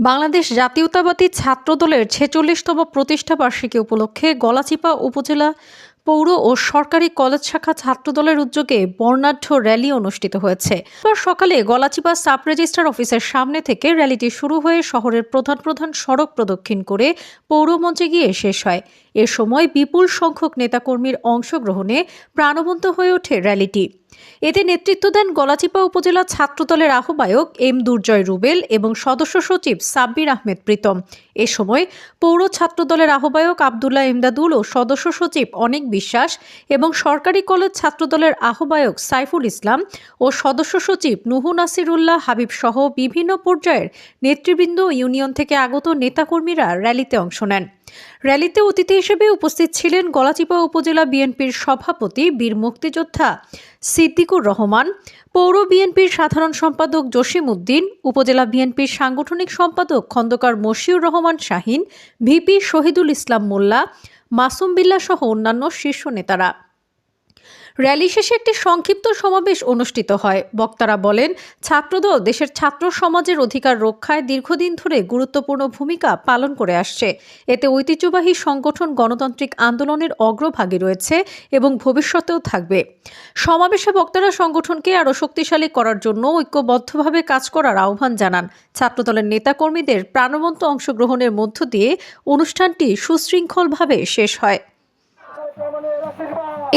বাংলাদেশ জাতীয়তাবাদী ছাত্রদলের ছেচল্লিশতম প্রতিষ্ঠা বার্ষিকী উপলক্ষে গলাচিপা উপজেলা পৌর ও সরকারি কলেজ শাখা ছাত্রদলের উদ্যোগে বর্ণাঢ্য র্যালি অনুষ্ঠিত হয়েছে। সকালে গলাচিপা সাব রেজিস্ট্রার অফিসের সামনে থেকে র্যালিটি শুরু হয়ে শহরের প্রধান প্রধান সড়ক প্রদক্ষিণ করে পৌরমঞ্চে গিয়ে শেষ হয়। এ সময় বিপুল সংখ্যক নেতাকর্মীর অংশগ্রহণে প্রাণবন্ত হয়ে ওঠে র্যালিটি। এতে নেতৃত্ব দেন গলাচিপা উপজেলা ছাত্রদলের আহ্বায়ক এম দুর্জয় রুবেল এবং সদস্য সচিব সাব্বির আহমেদ প্রীতম। এ সময় পৌর ছাত্রদলের আহ্বায়ক আবদুল্লাহ ইমদাদুল ও সদস্য সচিব অনেক বিশ্বাস এবং সরকারি কলেজ ছাত্রদলের আহ্বায়ক সাইফুল ইসলাম ও সদস্য সচিব নুহু নাসিরুল্লাহ হাবিব সহ বিভিন্ন পর্যায়ের নেতৃবৃন্দ ইউনিয়ন থেকে আগত নেতাকর্মীরা র্যালিতে অংশ নেন। র্যালিতে অতিথি হিসেবে উপস্থিত ছিলেন গলাচিপা উপজেলা বিএনপির সভাপতি বীর মুক্তিযোদ্ধা সিদ্দিকুর রহমান, পৌর বিএনপির সাধারণ সম্পাদক জসিম উদ্দিন, উপজেলা বিএনপির সাংগঠনিক সম্পাদক খন্দকার মশিউর রহমান শাহিন, ভিপি শহীদুল ইসলাম মোল্লা, মাসুম বিল্লা সহ অন্যান্য শীর্ষ নেতারা। র্যালি শেষে একটি সংক্ষিপ্ত সমাবেশ অনুষ্ঠিত হয়। বক্তারা বলেন, ছাত্রদল দেশের ছাত্র সমাজের অধিকার রক্ষায় দীর্ঘদিন ধরে গুরুত্বপূর্ণ ভূমিকা পালন করে আসছে। এতে ঐতিহ্যবাহী সংগঠন গণতান্ত্রিক আন্দোলনের অগ্রভাগে রয়েছে এবং ভবিষ্যতেও থাকবে। সমাবেশে বক্তারা সংগঠনকে আরও শক্তিশালী করার জন্য ঐক্যবদ্ধভাবে কাজ করার আহ্বান জানান। ছাত্রদলের নেতাকর্মীদের প্রাণবন্ত অংশগ্রহণের মধ্য দিয়ে অনুষ্ঠানটি সুশৃঙ্খলভাবে শেষ হয়।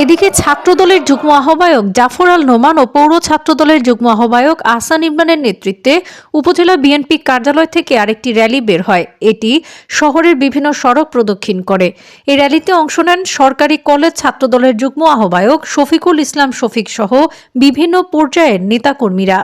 এদিকে ছাত্রদলের যুগ্ম আহ্বায়ক জাফর আল নোমান ও পৌর ছাত্রদলের যুগ্ম আহ্বায়ক আহসান ইমরানের নেতৃত্বে উপজেলা বিএনপি কার্যালয় থেকে আরেকটি র্যালি বের হয়। এটি শহরের বিভিন্ন সড়ক প্রদক্ষিণ করে। এই র্যালিতে অংশ নেন সরকারি কলেজ ছাত্রদলের যুগ্ম আহ্বায়ক শফিকুল ইসলাম শফিক সহ বিভিন্ন পর্যায়ের নেতাকর্মীরা।